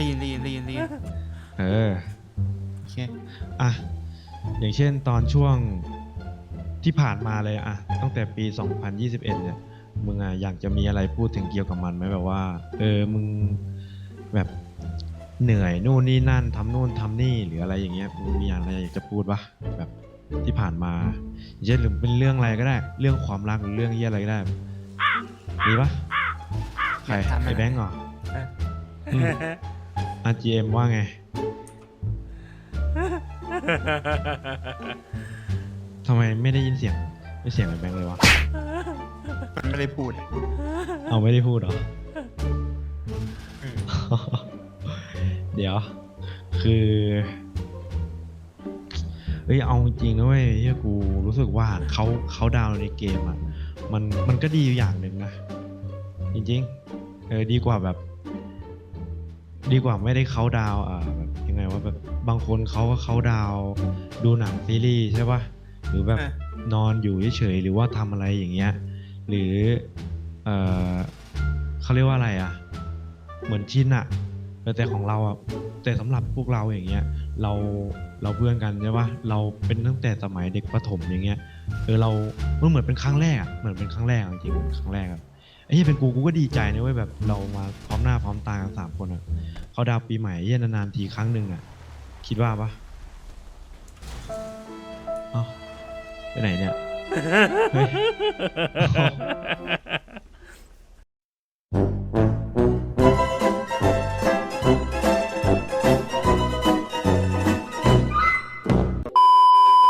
ได้ยินได้ยินได้ยินได้ยินเออโอเคอะอย่างเช่นตอนช่วงที่ผ่านมาเลยอะตั้งแต่ปี 2021 เนี่ยมึงอะอยากจะมีอะไรพูดถึงเกี่ยวกับมันไหมแบบว่า เออมึงแบบเหนื่อยนู่นนี่นั่นทำนู่นทำนี่หรืออะไรอย่างเงี้ยมึงมีอะไรอยากจะพูดปะแบบที่ผ่านมาอย่างเช่นหรือเป็นเรื่องอะไรก็ได้ เรื่องความรักหรือเรื่องเยี่ยอะไรก็ได้มีปะใครไอ้แบงก์เหรออืม RGM ว่าไง ทำไมไม่ได้ยินเสียง ไม่เสียงไอ้แบงค์เลยวะ มันไม่ได้พูด เอาไม่ได้พูดเหรออืมเดี๋ยว คือ เอ้ย เอาจริงๆนะเว้ยเฮียกูรู้สึกว่าเขาเขาดาวน์ในเกมอะ มันมันก็ดีอยู่อย่างหนึ่งนะ จริงๆ เออดีกว่าแบบ ดีกว่าไม่ได้เขาดาวน์อ่าแบบยังไงว่าแบบบางคนเขาก็เขาดาวน์ดูหนังซีรีส์ใช่ปะหรือแบบอะ นอนอยู่เฉยๆหรือว่าทำอะไรอย่างเงี้ยหรือเออเขาเรียกว่าอะไรอะ เหมือนชินอะเออแต่ของเราอะแต่สำหรับพวกเราอย่างเงี้ยเราเราเพื่อนกันใช่ปะเราเป็นตั้งแต่สมัยเด็กประถมอย่างเงี้ยเออเรามันเหมือนเป็นครั้งแรกอะเหมือนเป็นครั้งแรกอะจริงๆเป็นครั้งแรกอะ ไอ้ยัยเป็นกูกูก็ดีใจนะเว้ยแบบเรามาพร้อมหน้าพร้อมตากันสามคนอะเขาดาวปีใหม่เยี่ยนานๆทีครั้งหนึ่งอะคิดว่าปะเอ้าไปไหนเนี่ยเฮ้ย